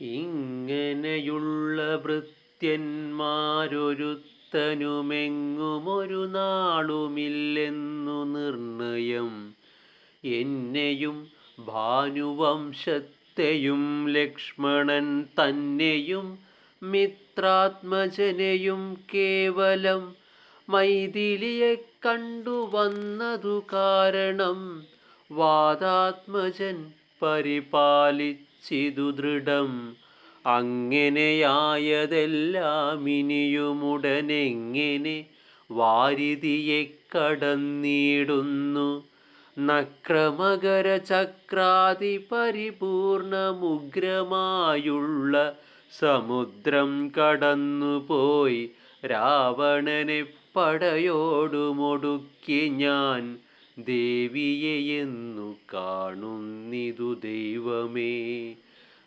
ഇങ്ങനെയുള്ള ഭൃത്യന്മാരൊരുത്തനുമെങ്ങുമൊരു നാളുമില്ലെന്നു നിർണയം. എന്നെയും ഭാനുവംശത്തെയും ലക്ഷ്മണൻ തന്നെയും മിത്രാത്മജനെയും കേവലം മൈഥിലിയെ കണ്ടുവന്നതു കാരണം വാദാത്മജൻ പരിപാലിച്ചിതു ദൃഢം. അങ്ങനെയായതെല്ലാം ഇനിയുമുടനെങ്ങനെ വാരിതിയെ കടന്നിടുന്നു? നക്രമകര ചക്രാതി പരിപൂർണമുഗ്രമായുള്ള സമുദ്രം കടന്നുപോയി. രാവണനെ പടയോടുമൊടുക്കി ഞാൻ ദേവിയെയെന്നു കാണുന്നിതു ദൈവമേ.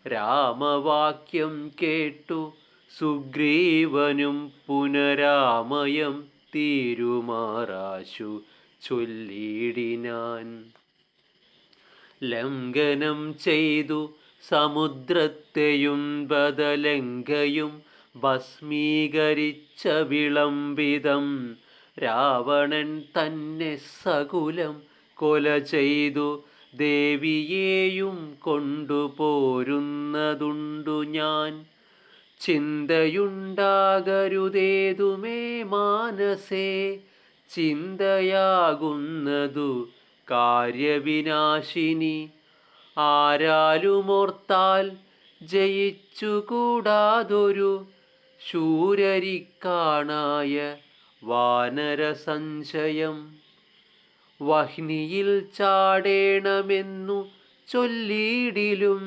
രാമവാക്യം കേട്ടു സുഗ്രീവനും പുനരാമയം തീരുമാറാശു ചൊല്ലിടിനാൻ ലംഘനം ചെയ്തു സമുദ്രത്തെയും ബദലങ്കയും ഭസ്മീകരിച്ച വിളംബിതം രാവണൻ തന്നെ സകുലം കൊല ചെയ്തു. ദേവിയെയും കൊണ്ടുപോരുന്നതുണ്ടു ഞാൻ. ചിന്തയുണ്ടാകരുതേതുമേ മാനസേ. ചിന്തയാകുന്നതു കാര്യവിനാശിനി. ആരാലുമോർത്താൽ ജയിച്ചുകൂടാതൊരു ശൂരരിക്കാണായ വാനര സഞ്ചയം വഹ്നിയിൽ ചാടേണമെന്നു ചൊല്ലിയിടിലും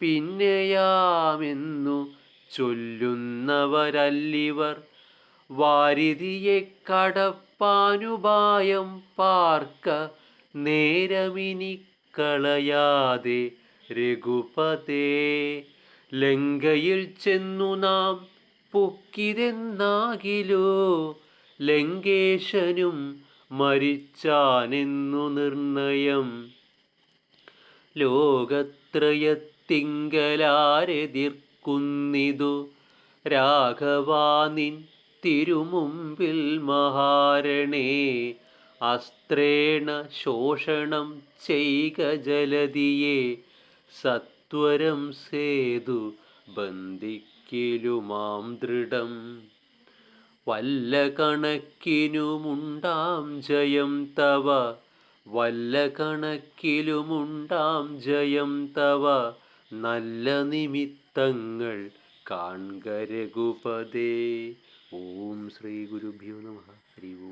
പിന്നെയാമെന്നു ചൊല്ലുന്നവരല്ലിവർ. വാരിതിയെ കടപ്പാനുപായം പാർക്ക നേരമിനി കളയാതെ രഘുപതേ. ലങ്കയിൽ ചെന്നു നാം പൊക്കിതെന്നാകിലോ ലങ്കേശനും മരിച്ചാനെന്നു നിർണയം. ലോകത്രയത്തിങ്കലാരെതിർക്കുന്നിതു രാഘവാനിൻ തിരുമുമ്പിൽ മഹാരണേ. അസ്ത്രേണ ശോഷണം ചെയ്ക ജലതിയെ സത്വരം സേതു ബന്ധിക്കലുമാം ദൃഢം. വല്ല കണക്കിനുമുണ്ടാം ജയം തവ. വല്ല കണക്കിലുമുണ്ടാം ജയം തവ. നല്ല നിമിത്തങ്ങൾ കാൺക രഘുപതേ ഓം ശ്രീ ഗുരുഭ്യോ നമ. ഹരി ഓം.